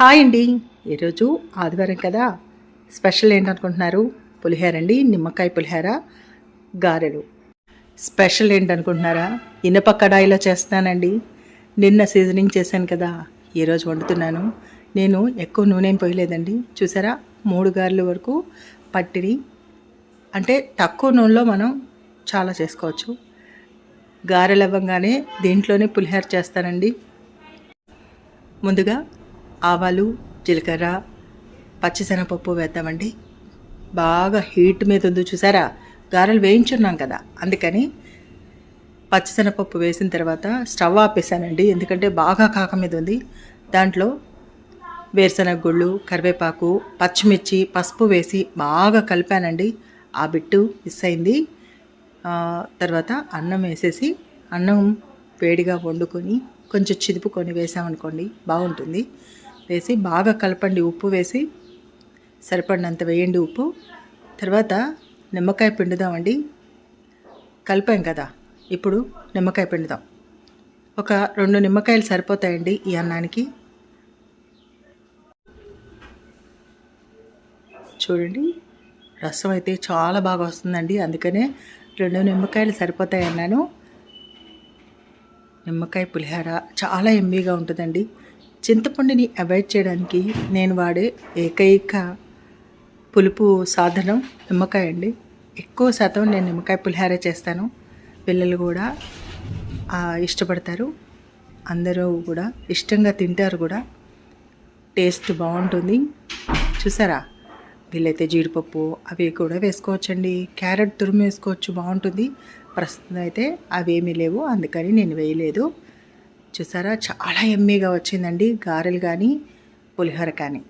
Hi అండి. ఈరోజు ఆదివారం కదా. స్పెషల్ ఏంటనుకుంటున్నారు? పులిహోర అండి నిమ్మకాయ పులిహోర గారెలు. స్పెషల్ ఏంటనుకుంటున్నారా? ఇనప కడాయిలో చేస్తానండి నిన్న సీజనింగ్ చేశాను కదా. ఈరోజు వండుతున్నాను. నేను ఎక్కువ నూనె ఏం పోయలేదండి. చూసారా? మూడు గారెల వరకు పట్టిని. అంటే తక్కువ నూనెలో మనం చాలా చేసుకోవచ్చు. గారెలు అవ్వగానే దీంట్లోనే పులిహోర చేస్తానండి. ముందుగా ఆవాలు జీలకర్ర పచ్చిశనగపప్పు వేద్దామండి. బాగా హీట్ మీద ఉంది చూసారా? గారెలు వేయించున్నాం కదా. అందుకని పచ్చిశనగపప్పు వేసిన తర్వాత స్టవ్ ఆపేసానండి. ఎందుకంటే బాగా కాక మీద ఉంది. దాంట్లో వేరుశనగ గుళ్ళు కరివేపాకు పచ్చిమిర్చి పసుపు వేసి బాగా కలిపానండి. ఆ బిట్టు మిస్ అయింది. తర్వాత అన్నం వేసేసి అన్నం వేడిగా వండుకొని కొంచెం చిదుపుకొని వేసామనుకోండి బాగుంటుంది. వేసి బాగా కలపండి ఉప్పు వేసి. సరిపడినంత వేయండి ఉప్పు. తర్వాత నిమ్మకాయ పిండుదామండి. కలిపాం కదా ఇప్పుడు నిమ్మకాయ పిండుదాం. ఒక రెండు నిమ్మకాయలు సరిపోతాయండి ఈ అన్నానికి. చూడండి రసం అయితే చాలా బాగా వస్తుందండి అందుకనే రెండు నిమ్మకాయలు సరిపోతాయి అన్నాను నిమ్మకాయ పులిహోర చాలా ఎమ్మీగా ఉంటుందండి. చింతపండుని అవాయిడ్ చేయడానికి నేను వాడే ఏకైక పులుపు సాధనం నిమ్మకాయ అండి. ఎక్కువ శాతం నేను నిమ్మకాయ పులిహార చేస్తాను. పిల్లలు కూడా ఇష్టపడతారు. అందరూ కూడా ఇష్టంగా తింటారు కూడా. టేస్ట్ బాగుంటుంది. చూసారా? వీలైతే జీడిపప్పు అవి కూడా వేసుకోవచ్చండి. క్యారెట్ తురుము వేసుకోవచ్చు బాగుంటుంది. ప్రస్తుతం అయితే అవేమీ లేవు అందుకని నేను వేయలేదు. చూసారా? చాలా ఎమ్మీగా వచ్చిందండి గారెలు కానీ పులిహోర కానీ.